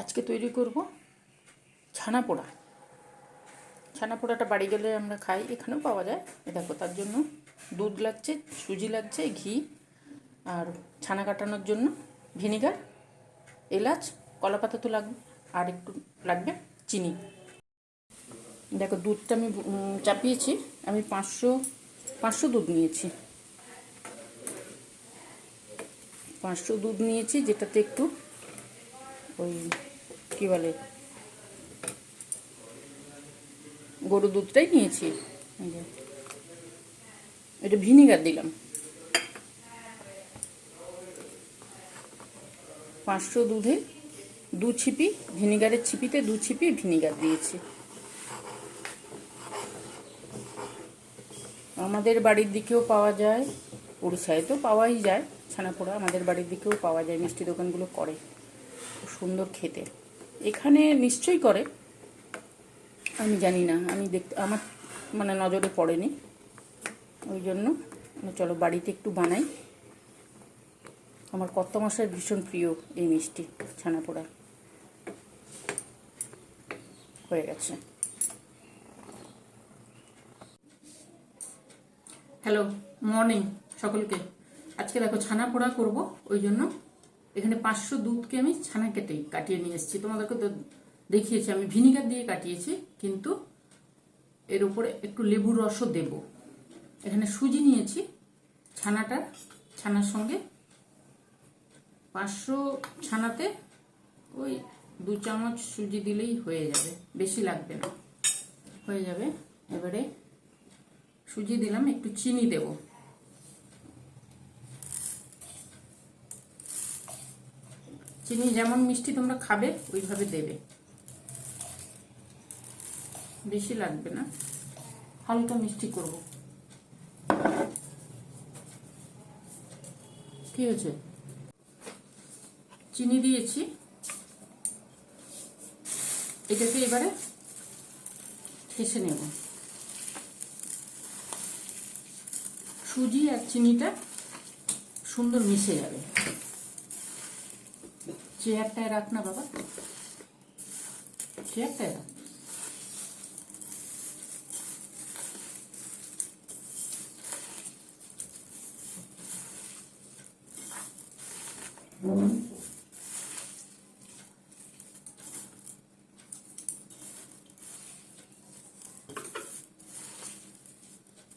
আজকে তৈরি করব ছানা পোড়া। ছানা পোড়াটা বাড়ি গেলে আমরা খাই, এখানেও পাওয়া যায়। এ দেখো, তার জন্য দুধ লাগছে, সুজি লাগছে, ঘি আর ছানা কাটানোর জন্য ভিনিগার, এলাচ, কলাপাতা তো লাগবে, আর একটু লাগবে চিনি। দেখো, দুধটা আমি চাপিয়েছি, আমি পাঁচশো পাঁচশো দুধ নিয়েছি। পাঁচশো দুধ নিয়েছি, যেটাতে একটু ওই কী বলে? গরু দুধটাই নিয়েছি। এটা ভিনিগার দিলাম। পাঁচশো দুধে দু ছিপি ভিনিগারের ছিপিতে দু ছিপি ভিনিগার দিয়েছি। আমাদের বাড়ির দিকেও পাওয়া যায়, উড়িষ্যায় তো পাওয়াই যায়, ছানাপোড়া আমাদের বাড়ির দিকেও পাওয়া যায়, মিষ্টি দোকানগুলো করে। সুন্দর খেতে। এখানে নিশ্চয়ই করে। আমি জানি না, আমি দেখতে, আমার মানে নজরে পড়েনি। ওই জন্য চলো বাড়িতে একটু বানাই। আমার কত মাসের ভীষণ প্রিয় এই মিষ্টি ছানাপোড়া। হয়ে গেছে। হ্যালো মর্নিং সকলকে। আজকে দেখো ছানা পোড়া করব, ওই জন্য এখানে পাঁচশো দুধকে আমি ছানা কেটে কাটিয়ে নিয়ে এসেছি। তোমাদেরকে তো দেখিয়েছি, আমি ভিনিগার দিয়ে কাটিয়েছি, কিন্তু এর উপরে একটু লেবুর রসও দেব। এখানে সুজি নিয়েছি, ছানাটা, ছানার সঙ্গে। পাঁচশো ছানাতে ওই দু চামচ সুজি দিলেই হয়ে যাবে, বেশি লাগবে না। হয়ে যাবে। এবারে সুজি দিলাম, একটু চিনি দেব। চিনি যেমন মিষ্টি তোমরা খাবে, ওইভাবে দেবে। বেশি লাগবে না। হালকা মিষ্টি করব। কি হয়েছে? চিনি দিয়েছি। এটাকে এবারে ঠেসে নেব। সুজি আর চিনিটা সুন্দর মিশে যাবে। চেয়ারটায় রাখ না বাবা। চেয়ারটায় রাখ।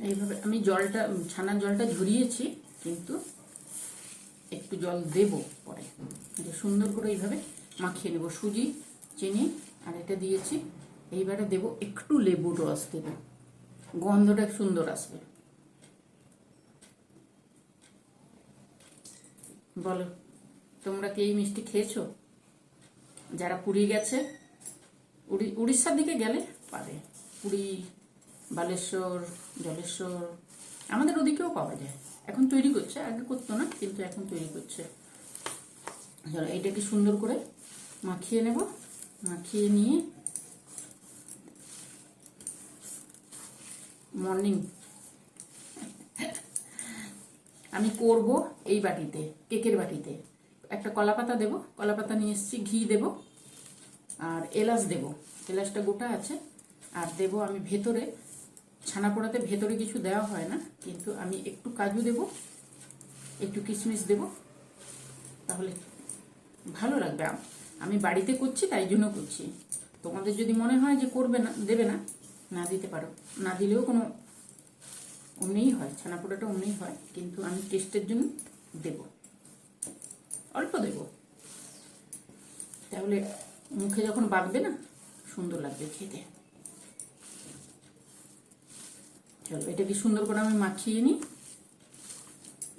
এইভাবে আমি জলটা ছানার জলটা ঝরিয়েছি কিন্তু একটু জল দেব পরে। যে সুন্দর করে এইভাবে মাখিয়ে নেব। সুজি, চিনি, আর এটা দিয়েছি। এইবারে দেব একটু লেবুর রস দেব। গন্ধটা সুন্দর আসবে। বলো, তোমরা কি এই মিষ্টি খেয়েছো? যারা পুরী গেছে, উড়ি- উড়িষ্যার দিকে গেলে পাবে। পুরী, বালেশ্বর, জলেশ্বর, আমাদের ওদিকেও পাওয়া যায়। এখন তৈরি করছে, আগে করতো না, কিন্তু এখন তৈরি করছে। চলো এটাকে সুন্দর করে মাখিয়ে নেব, মাখিয়ে নিয়ে মর্নিং আমি করব এই বাটিতে, কেকের বাটিতে। একটা কলাপাতা দেব, কলাপাতা নিয়ে এসেছি, ঘি দেব, আর এলাচ দেব। এলাচটা গোটা আছে, আর দেব আমি ভেতরে ছানা পোড়াতে ভেতরে কিছু দেওয়া হয় না, কিন্তু আমি একটু কাজু দেব, একটু কিশমিশ দেব, তাহলে ভালো লাগবে। আম- বাড়িতে করছি, তাই জন্য করছি। তোমাদের যদি মনে হয় যে করবে না, দেবে না না দিতে পারো। না দিলেও কোনো অমনিই হয় ছানা পোড়াটা অমনিই হয়, কিন্তু আমি টেস্টের জন্য দেব। অল্প দেব। তাহলে মুখে যখন বাঁধবে না, সুন্দর লাগবে খেতে। চলো, এটাকে সুন্দর করে আমি মাখিয়ে নিই।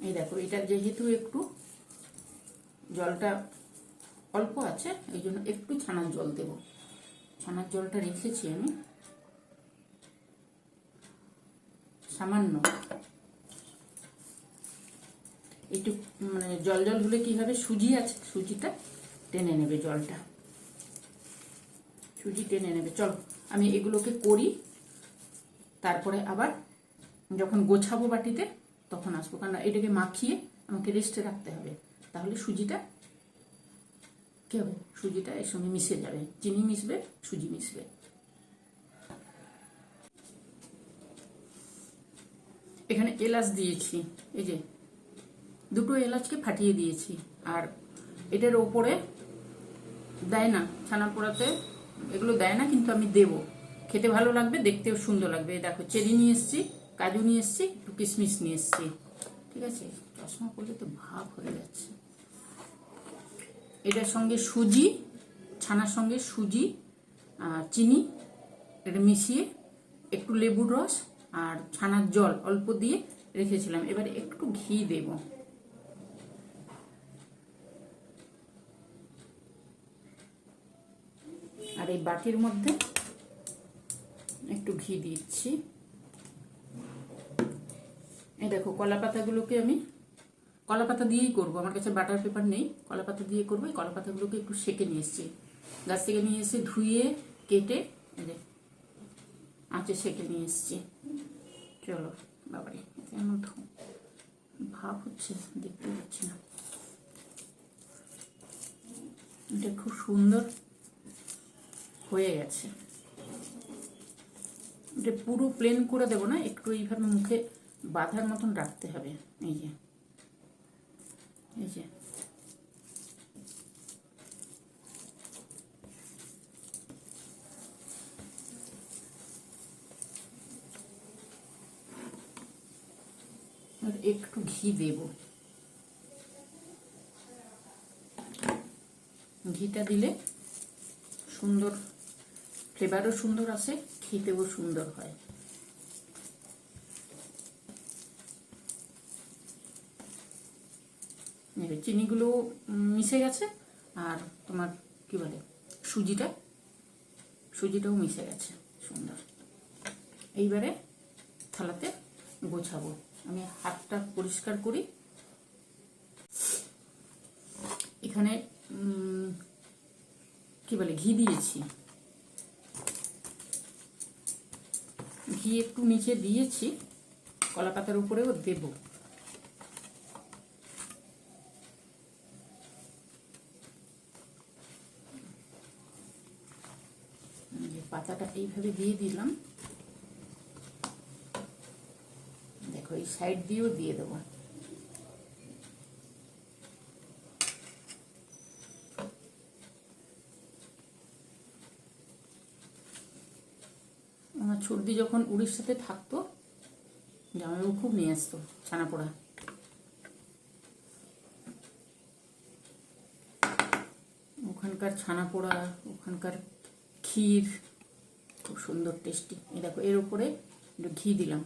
এই দেখো, এটা যেহেতু একটু জলটা অল্প আছে, এই জন্য একটু ছানার জল দেব। ছানার জলটা রেখেছি আমি। সামান্য। একটু মানে জল জল হলে কি হবে? সুজি আছে, সুজিটা টেনে নেবে জলটা। সুজি টেনে নেবে। চলো, আমি এগুলোকে করি। তারপরে আবার যখন গোছাবো বাটিতে, তখন আসব। কারণ এটাকে মাখিয়ে আমাকে রেস্টে রাখতে হবে। তাহলে সুজিটা কী হবে? সুজিটা এর সঙ্গে মিশে যাবে। চিনি মিশবে, সুজি মিশবে। এখানে এলাচ দিয়েছি। এই যে, দুটো এলাচকে ফাটিয়ে দিয়েছি। আর এটার ওপরে দেয় না ছানা পোড়াতে এগুলো দেয় না, কিন্তু আমি দেব। খেতে ভালো লাগবে, দেখতেও সুন্দর লাগবে। দেখো, চেরি নিয়ে এসছি, কাজু নিয়ে এসছি, একটু কিশমিশ নিয়ে এসছি। ঠিক আছে? চশমা পড়লে তো ভাব হয়ে যাচ্ছে। এটার সঙ্গে সুজি, ছানার সঙ্গে সুজি আর চিনি, এটা মিশিয়ে একটু লেবুর রস আর ছানার জল অল্প দিয়ে রেখেছিলাম। এবার একটু ঘি দেব। আর এই বাটির মধ্যে একটু ঘি দিচ্ছি। এই দেখো, কলা পাতাগুলোকে আমি, কলা পাতা দিয়েই করব, আমার কাছে বাটার পেপার নেই, কলা পাতা দিয়ে করব, এই কলা পাতাগুলোকে একটু সেকে নিয়ে এসেছি। গাছ থেকে নিয়ে এসে ধুয়ে, কেটে আঁচে সেকে নিয়ে এসেছি। চলো, বাবারে এমন ভাব হচ্ছে দেখতে পাচ্ছি না। এটা খুব সুন্দর হয়ে গেছে। এটা পুরো প্লেন করে দেবো না, একটু এইভাবে মুখে বাঁধার মতন রাখতে হবে। এই যে। এই যে। একটু ঘি দেব। ঘিটা দিলে সুন্দর ফ্লেভারও সুন্দর আসে খেতেও সুন্দর হয়। চিনিগুলো মিশে গেছে, আর তোমার কি বলে, সুজিটা, সুজিটাও মিশে গেছে, সুন্দর। এইবারে থালাতে গোছাবো। আমি হাতটা পরিষ্কার করি। এখানে কি বলে, ঘি দিয়েছি। ঘি একটু নিচে দিয়েছি কলা পাতার উপরেও দেবো। পাতাটা এইভাবে দিয়ে দিলাম। দেখো, এই সাইড দিয়েও দিয়ে দেবো। ছর্দি যখন উড়িষ্যাতে থাকতো, জামাইবাবু খুব নিয়ে আসতো ছানাপোড়া। ওখানকার ছানাপোড়া, ওখানকার ক্ষীর, খুব সুন্দর টেস্টি। এই দেখো, এর উপরে একটু ঘি দিলাম।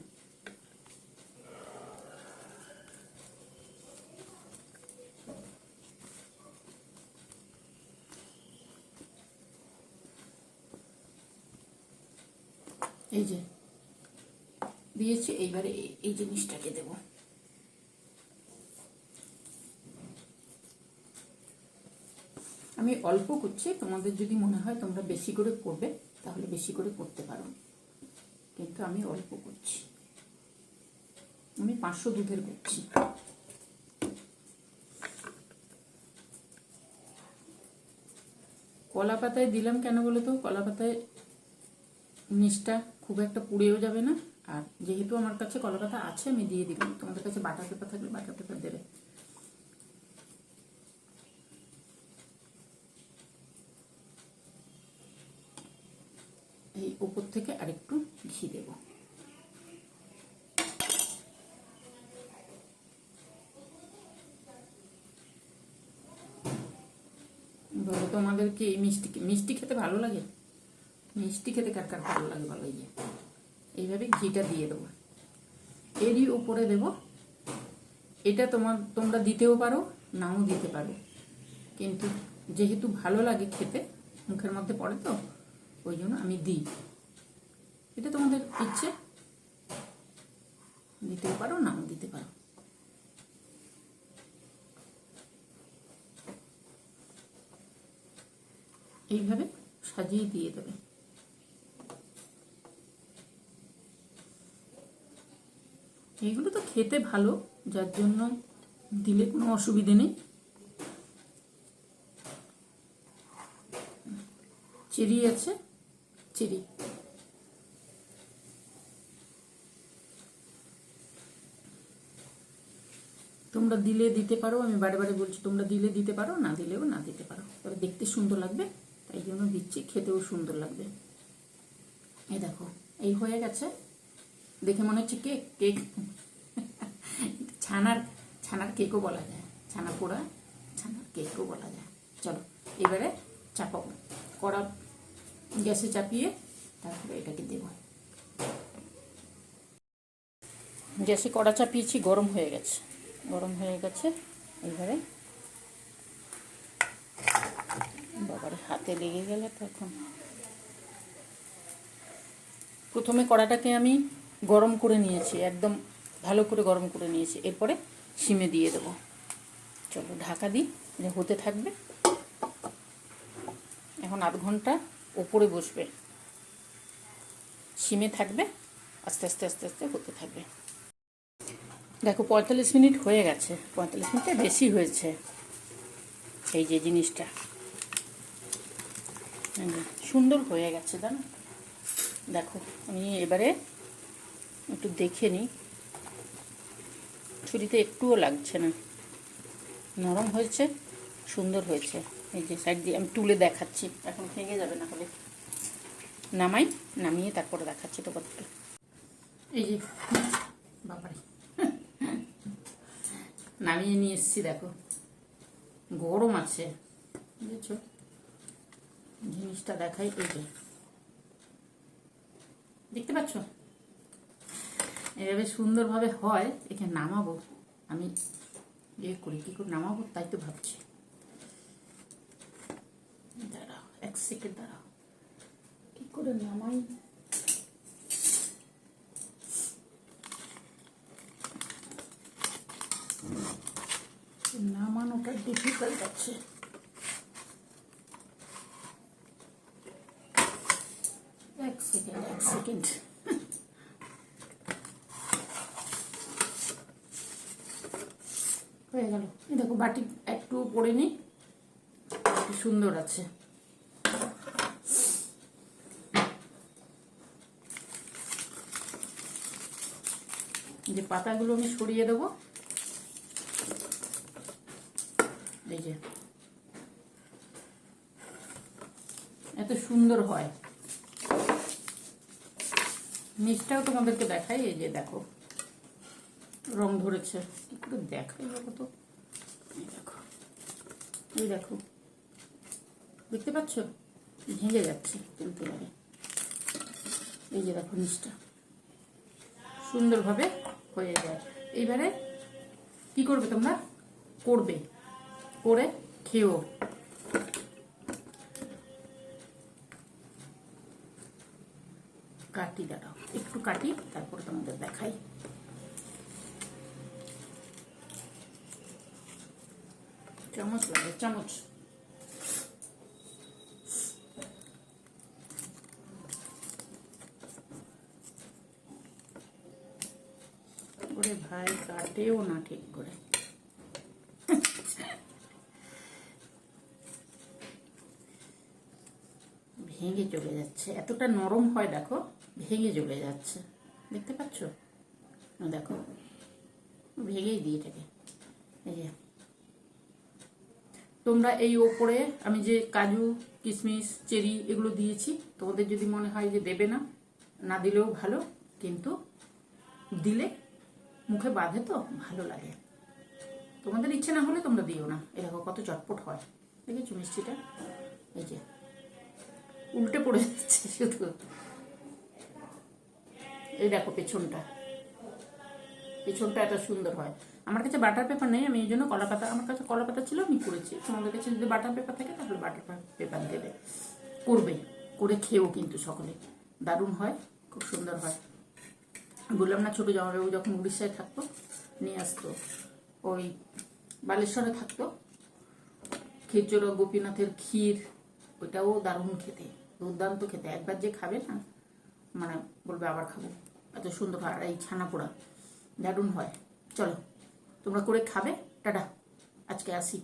এই যে, দিয়েছি, এইবারে এই- জিনিসটাকে দেবো। আমি অল্প করছি, তোমাদের যদি মনে হয় তোমরা বেশি করে করবে, তাহলে বেশি করে করতে পারো। কিন্তু আমি অল্প করছি। আমি পাঁচশো দুধের করছি। কলা পাতায় দিলাম কেন বলো তো? কলা পাতায় নিচটা খুব একটা পুড়েও যাবে না। আর যেহেতু আমার কাছে কলকাতা আছে, আমি দিয়ে দিলাম। তোমাদের কাছে বাটার পেপার থাকলে বাটার পেপার দেবে। এই উপর থেকে আরেকটু ঘি দেব। তোমাদের কি এই মিষ্টি মিষ্টি খেতে ভালো লাগে? মিষ্টি খেতে কার কার ভালো লাগে ভালো ইয়ে এইভাবে ঘিটা দিয়ে দেবো। এরই উপরে দেব। এটা তোমার, তোমরা দিতেও পারো, নাও দিতে পারো। কিন্তু যেহেতু ভালো লাগে খেতে, মুখের মধ্যে পড়ে তো, ওই জন্য আমি দিই। এটা তোমাদের ইচ্ছে। দিতেও পারো, নাও দিতে পারো। এইভাবে সাজিয়ে দিয়ে দেবে। এইগুলো তো খেতে ভালো, যার জন্য দিলে কোনো অসুবিধে নেই। চেরি আছে চেরি তোমরা দিলে দিতে পারো, আমি বারে বারে বলছি, তোমরা দিলে দিতে পারো, না দিলেও না দিতে পারো। তবে দেখতে সুন্দর লাগবে, তাই জন্য দিচ্ছি, খেতেও সুন্দর লাগবে। এই দেখো, এই হয়ে গেছে। দেখে মনে হচ্ছে কেক কেক। ছানার ছানার কেকও বলা যায়। ছানা পোড়া, ছানার কেকও বলা যায়। চলো, এবারে চাপাবো। কড়া গ্যাসে চাপিয়ে তারপরে এটাকে দেব। গ্যাসে কড়া চাপিয়েছি, গরম হয়ে গেছে। গরম হয়ে গেছে। এবারে বাবার, হাতে লেগে গেলে তখন প্রথমে কড়াটাকে আমি গরম করে নিয়েছি, একদম ভালো করে গরম করে নিয়েছি। এরপরে সিমে দিয়ে দেবো। চলো ঢাকা দিই হতে থাকবে। এখন আধ ঘণ্টা ওপরে বসবে। সিমে থাকবে, আস্তে আস্তে আস্তে আস্তে হতে থাকবে। দেখো পঁয়তাল্লিশ মিনিট হয়ে গেছে, পঁয়তাল্লিশ মিনিটে বেশি হয়েছে এই যে জিনিসটা। সুন্দর হয়ে গেছে, জানো? দেখো, আমি এবারে একটু দেখে নিই। ছুরিতে একটুও লাগছে না। নরম হয়েছে, সুন্দর হয়েছে। এই যে সাইড দিয়ে আমি তুলে দেখাচ্ছি। এখন ভেঙে যাবে না হলে। নামাই, নামিয়ে তারপরে দেখাচ্ছি তো কতটা এই যে, বাবারে। নামিয়ে নিয়ে এসছি, দেখো। গরম আছে, বুঝেছ? জিনিসটা দেখাই এই দেখতে পাচ্ছ? এভাবে সুন্দরভাবে হয় এখানে নামাবো। আমি ইয়ে করি, কী করে নামাবো তাই তো ভাবছি। এক সেকেন্ড কি করে নামাই? এক সেকেন্ড এক সেকেন্ড গেল দেখো, বাটি একটু পরে নি সুন্দর আছে। যে পাতাগুলো আমি সরিয়ে দেবো। এই যে। এত সুন্দর হয়। নিচটাও তোমাদেরকে দেখাই, এই যে দেখো। রং ধরেছে। কি করে দেখাই দেখো তো? দেখো এই দেখো। দেখতে পাচ্ছ? ভেঙে যাচ্ছে তুলতে পারে এই যে দেখো নিচটা। সুন্দরভাবে হয়ে যায়। এইবারে কি করবে তোমরা? করবে। করে খেও কাটি দাঁড়াও। একটু কাটি, তারপর তোমাদের দেখাই। চামচ লাগে চামচ ওরে ভাই কাটেও না ঠিক করে ভেঙে চলে যাচ্ছে। এতটা নরম হয়, দেখো, ভেঙে চলে যাচ্ছে। দেখতে পাচ্ছ? দেখো, ভেঙেই দিই এটাকে। এই যে। তোমরা এই ওপরে আমি যে কাজু কিশমিশ চেরি এগুলো দিয়েছি, তোমাদের যদি মনে হয় যে দেবে না না দিলেও ভালো, কিন্তু দিলে মুখে বাঁধে তো, ভালো লাগে। তোমাদের ইচ্ছে না হলে তোমরা দিও না, এরকম কত চটপট হয়। দেখেছ মিষ্টিটা? এই যে, উল্টে পড়ে যাচ্ছে শুধু। এই দেখো পেছনটা পেছনটা এত সুন্দর হয়। আমার কাছে বাটার পেপার নেই, আমি এই জন্য কলা পাতা, আমার কাছে কলা পাতা ছিল, আমি করেছি। তোমাদের কাছে যদি বাটার পেপার থাকে, তাহলে বাটার পেপার দেবে। করবে, করে খেয়েও কিন্তু সকলে। দারুণ হয়, খুব সুন্দর হয়। বললাম, না ছোটো জামাইবাবু যখন উড়িষ্যায় থাকতো, নিয়ে আসতো। ওই বালেশ্বরে থাকতো। খেচুর গোপীনাথের ক্ষীর, ওইটাও দারুণ খেতে, দুর্দান্ত খেতে। একবার যে খাবে না মানে বলবে, আবার খাব। এত সুন্দর হয়। আর এই ছানা পোড়া দারুণ হয়। চলো। তোমরা করে খাবে? টাটা। আজকে আসি।